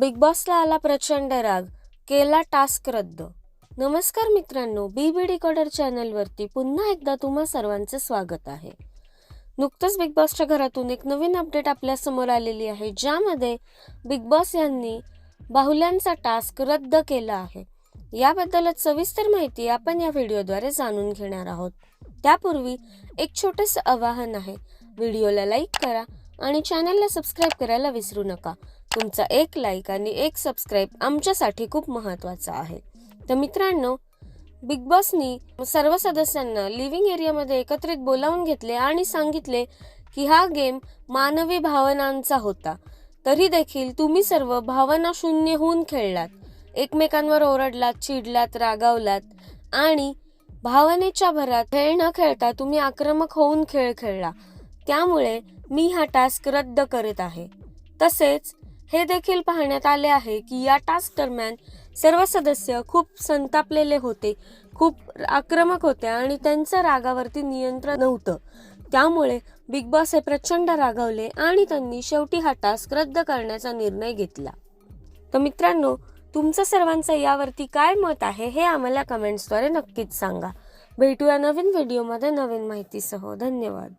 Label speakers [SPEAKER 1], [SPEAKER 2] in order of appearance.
[SPEAKER 1] Big बॉसला आला प्रचंड राग. केला टास्क रद्द. नमस्कार मित्रांनो बी बी डी कॉडर चॅनलवरती पुन्हा एकदा तुम्हा सर्वांचं स्वागत आहे. नुकतंच बिग बॉसच्या घरातून एक नवीन अपडेट आपल्यासमोर आलेली आहे ज्यामध्ये बिग बॉस यांनी बाहुल्यांचा टास्क रद्द केला आहे. याबद्दलच सविस्तर माहिती आपण या व्हिडिओद्वारे जाणून घेणार आहोत. त्यापूर्वी एक छोटंसं आवाहन आहे. व्हिडिओला लाईक करा आणि चॅनलला सबस्क्राईब करायला विसरू नका. तुमचा एक लाईक आणि एक सबस्क्राईब आमच्यासाठी खूप महत्त्वाचा आहे. तर मित्रांनो बिग बॉसनी सर्व सदस्यांना लिव्हिंग एरियामध्ये एकत्रित बोलावून घेतले आणि सांगितले की हा गेम मानवी भावनांचा होता. तरी देखील तुम्ही सर्व भावना शून्य होऊन खेळलात. एकमेकांवर ओरडलात चिडलात रागावलात आणि भावनेच्या भरात खेळ न खेळता तुम्ही आक्रमक होऊन खेळ खेळला. त्यामुळे मी हा टास्क रद्द करत आहे. तसेच हे देखील पाहण्यात आले आहे की या टास्क दरम्यान सर्व सदस्य खूप संतापलेले होते खूप आक्रमक होते आणि त्यांचं रागावरती नियंत्रण नव्हतं. त्यामुळे बिग बॉस हे प्रचंड रागावले आणि त्यांनी शेवटी हा टास्क रद्द करण्याचा निर्णय घेतला. तर मित्रांनो तुमचं सर्वांचं यावरती काय मत आहे हे आम्हाला कमेंट्सद्वारे नक्कीच सांगा. भेटूया नवीन व्हिडिओमध्ये नवीन माहितीसह. धन्यवाद.